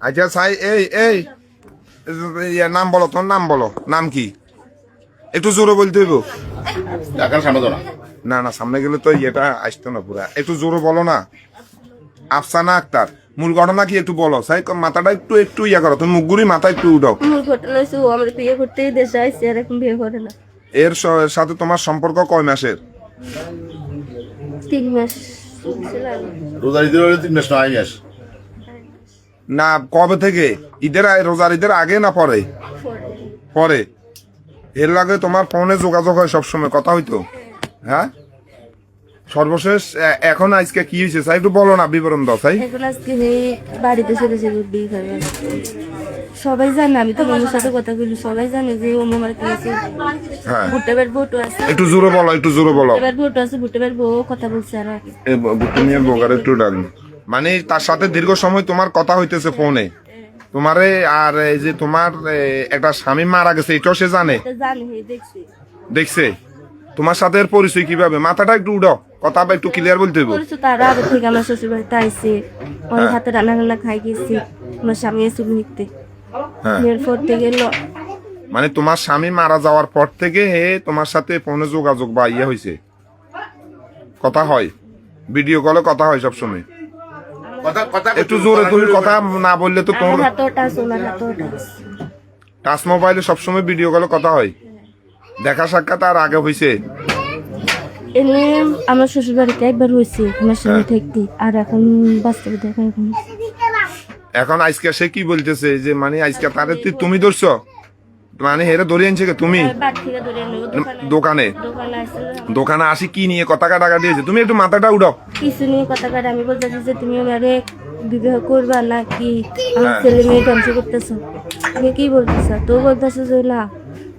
আচ্ছা সাই এই এই। নাম বলো তোর নাম বলো। নাম কি? একটু জোরে বলতে হইব না না সামনে গেলে তো ইয়েটা আসতো না পুরা একটু জোরে বলো না। আফসানা আক্তার মূল ঘটনা কি একটু বলো। সাই মাথাটা একটু একটু ইয়া করো তুমি মুখগুড়ি মাথা একটু উঠাও মূল ঘটনা হয়েছে ও আমার বিয়ে করতেই দেশে আসছে আর এখন বিয়ে করে না। এর সাথে তোমার সম্পর্ক কয় মাসের তিন মাস রোজার ঈদের তিন মাস নয় মাস না কবে থেকে? ঈদের আগে- রোজার ঈদের আগে না পরে? পরে। এর লাগে তোমার ফোনে যোগাযোগ হয় সবসময় কথা হইতো। হ্যাঁ? সর্বশেষ এখন আজকে কি হয়েছে সাই একটু বলো না বিবরণ দাও সাই। এখন আজকে বাড়িতে চলে যাবে বিয়ে সবাই জানে আমি তো মানুষের সাথে কথা বলি সবাই জানে যে ও আমার কিনেছে হ্যাঁ। ভুট্টাবের বউটো আছে। একটু জোরে বলো একটু জোরে বলো। এবার বউটো আছে ভুট্টাবের বউ কথা বলছে আর আগে। এ ব- তুমি আর একটু ডাক মানে তার সাথে দীর্ঘ সময় তোমার কথা হইতেছে ফোনে। তোমারে আর এই যে তোমার একটা স্বামী মারা গেছে এটাও সে জানে? এটা জানি হে দেখছি। তোমার সাথে এর পরিচয় কীভাবে? মাথাটা একটু উঠাও কথা একটু ক্লিয়ার বলতে হইব। তার আগে থেকে আমার শ্বশুর বাড়িতে হাতে রান্না রান্না খাই গেছি। আমার স্বামী এসে নিতে হ্যাঁ। এরপর থেকে মানে তোমার স্বামী মারা যাওয়ার পর থেকে হে তোমার সাথে ফোনে যোগাযোগ বা ইয়ে হয়েছে কথা হয়। ভিডিও কলে কথা হয় সবসময়। একটু জোরে তুমি কথা না বললে তো তোমার টাচ মোবাইলে সবসময় ভিডিও কলে কথা হয়। দেখা সাক্ষাৎ আর আগে হয়েছে আমার শ্বশুর বাড়িতে একবার হয়েছে আমার স্বামী থাকতে। আর এখন বাস্তবে দেখা এখন এখন আজকে সে কি বলতেছে? যে মানে আজকে তারে তুই- তুমি ধরছো? মানে হেরে ধরে আনছে কে তুমি ধরে আনলো দোকানে। দোকানে? আসি কি নিয়ে? কথা কাটা দিয়েছে তুমি একটু মাথাটা উঠাও। কিছু নিয়ে কথা কাটে আমি বলতেছি যে তুমি আমারে বিবাহ করবা নাকি? আমার হ্যাঁ। ছেলে মেয়ে ধ্বংস করতেছো। তুমি কি বলতেছ? তো বলতেছো যে না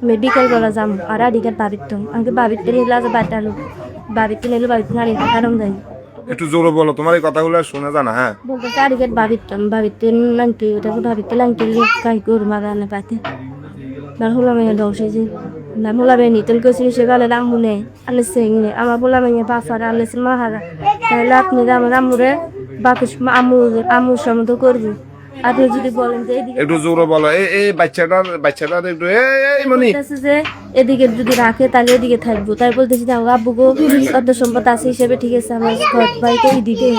আমি বিকাল বেলা যাম আর আডিকার বাড়িতে। আমাকে বাড়িতে নিলে আজ বাড়িতে আলো বাড়িতে নিলে বাড়িতে নারী কারণ যাই একটু জোরে বলো তোমার এই কথাগুলো শোনা জানা হ্যাঁ? বলতেছে আডিকার বাড়িতে বাড়িতে নাংটি ওটাকে বাড়িতে নাংটি কাই করু মাগানে পাতে বার হলো যে না হলো নিতন রাম হুনে আমার বাফার সে মাহারা তাহলে আপনি আমু করব আপনি যদি বলেন যে একটু জোরে বলো এই এই বাচ্চাটার বাচ্চাটার একটু এই মনি যে এদিকে যদি রাখে তাহলে এদিকে থাকব তাই বলতেছি আব্বু গো অর্ধ সম্পদ আছে হিসেবে ঠিক আছে আমার ঘর বাড়িতে এদিকে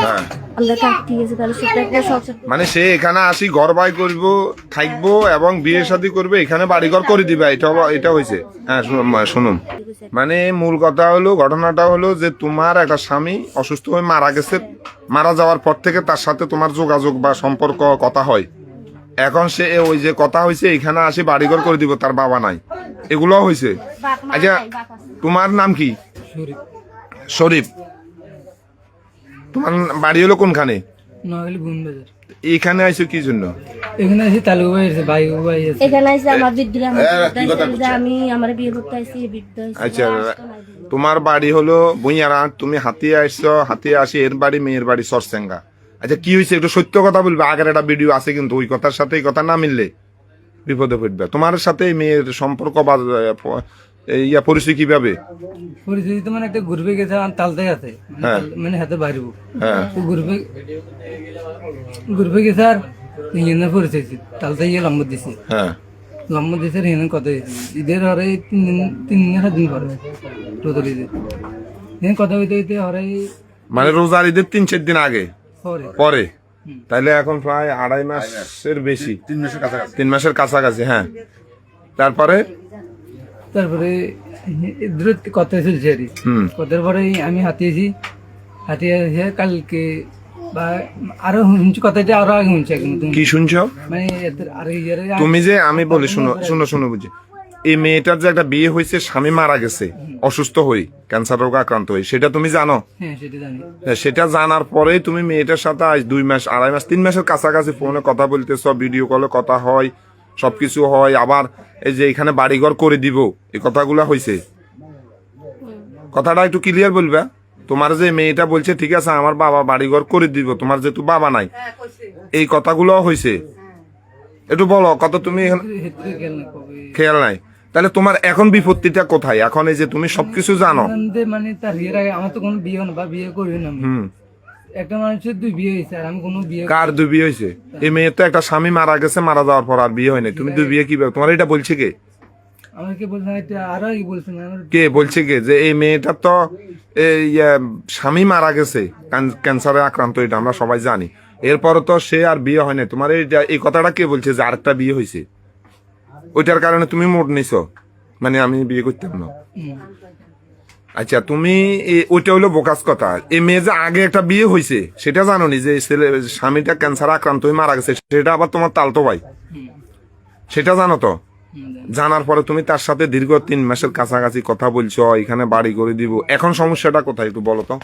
হ্যাঁ। আমরা আছে তাহলে সেটা একটা সংসার মানে সে এখানে আসি ঘর বাই করব থাকব এবং বিয়ে শাদী করবে এখানে বাড়িঘর করে দিবা এটা এটা হয়েছে। হ্যাঁ শুনুন শুনুন। মানে মূল কথা হলো ঘটনাটা হলো যে তোমার একটা স্বামী অসুস্থ হয়ে মারা গেছে। মারা যাওয়ার পর থেকে তার সাথে তোমার যোগাযোগ বা সম্পর্ক কথা হয়। এখন সে ওই যে কথা হয়েছে এখানে আসি বাড়িঘর করে দিব তার বাবা নাই। এগুলো হয়েছে। আচ্ছা তোমার নাম কি? শরীফ। তোমার বাড়ি হলো কোনখানে? নোয়াখালী গুন বাজার এখানে আইছো কি জন্য? এখানে আছি তালুকু ভাই আছে ভাই ভাই আছে। এখানে এসে আমার যে আমি আমার বিয়ে করতে আসছি বৃদ্ধ হয়েছে। আচ্ছা তোমার বাড়ি হলো বুইয়ারা তুমি হাতিয়ে আসছো হাতিয়ে আসি এর বাড়ি মেয়ের বাড়ি সরসেঙ্গা। আচ্ছা কি হয়েছে একটু সত্য কথা বলবে? আগের একটা ভিডিও আছে কিন্তু ওই কথার সাথে এই কথা না মিললে বিপদে পড়বে। তোমার সাথে মেয়ের সম্পর্ক বা ইয়া পরিচয় কীভাবে? পরিস্থিতি তো মানে একটা ঘুরবে গেছে আর তালতে আছে। হ্যাঁ। মানে হাতে বাড়িব হ্যাঁ। ঘুরবে ঘুরবে গেছে আর হিন্দা পরিস্থিতি। তালতে গিয়ে লম্বা দিছে। হ্যাঁ। লম্বা দিছে হিন্দা কথা হয়েছে? ঈদের হরে তিন দিন তিন দিন সাত দিন পরে। রোদর ঈদের হিন্দা কথা হইতে হইতে হরে মানে রোজার ঈদের তিন চার দিন আগে? পরে। পরে? তাইলে এখন প্রায় আড়াই মাসের বেশি। তিন মাসের কাছাকাছি। তিন মাসের কাছাকাছি হ্যাঁ। তারপরে? তারপরে কথা চলছে আর কথার পরে আমি হাতিয়েছি। হাতিয়ে কালকে বা আরও শুনছি কথাটা আরও আগে শুনছি কি শুনছো? মানে এদের তুমি যে আমি বলি শুনো শুনো শুনো বুঝি। এই মেয়েটার যে একটা বিয়ে হয়েছে স্বামী মারা গেছে অসুস্থ হই ক্যান্সার রোগ আক্রান্ত হই সেটা তুমি জানো? হ্যাঁ সেটা জানি। হ্যাঁ, সেটা জানার পরেই তুমি মেয়েটার সাথে আজ দুই মাস আড়াই মাস তিন মাসের কাছাকাছি ফোনে কথা বলতেছ ভিডিও কলে কথা হয় সবকিছু হয় আবার এই যে এখানে বাড়িঘর করে দিব এই কথাগুলো হয়েছে কথাটা একটু ক্লিয়ার বলবে? তোমার যে মেয়েটা বলছে ঠিক আছে আমার বাবা বাড়িঘর করে দিব তোমার যেহেতু বাবা নাই। এই কথাগুলো হয়েছে একটু বলো কত তুমি খেয়াল নাই। তাহলে তোমার এখন বিপত্তিটা কোথায়? এখন এই যে তুমি সবকিছু জানো। মানে তার আগে আমার তো কোনো বিয়ে না বা বিয়ে করি না হুম। একটা মানুষের দুই বিয়ে হয়েছে আর আমি কোনো বিয়ে কার দুই বিয়ে হয়েছে? এই মেয়ের তো একটা স্বামী মারা গেছে মারা যাওয়ার পর আর বিয়ে হয়নি। তুমি দুই বিয়ে কি তোমার এটা বলছে কে? আমাকে বলছেন এটা আরও কি বলছেন আমার কে বলছে কে? যে এই মেয়েটা তো এই স্বামী মারা গেছে ক্যান্সারে আক্রান্ত এটা আমরা সবাই জানি। এরপরও তো সে আর বিয়ে হয় না তোমার এই এই কথাটা কে বলছে যে আরেকটা বিয়ে হয়েছে? ওইটার কারণে তুমি মোট নিছো মানে আমি বিয়ে করতাম না। আচ্ছা তুমি ওইটা হলো বোকাস কথা। এই মেয়ে যে আগে একটা বিয়ে হয়েছে সেটা জানো নি যে ছেলে স্বামীটা ক্যান্সার আক্রান্ত হয়ে মারা গেছে, সেটা আবার তোমার তালতো ভাই। সেটা জানো তো? জানার পরে তুমি তার সাথে দীর্ঘ তিন মাসের কাছাকাছি কথা বলছো, এখানে বাড়ি করে দিব। এখন সমস্যাটা কোথায় একটু বলো তো?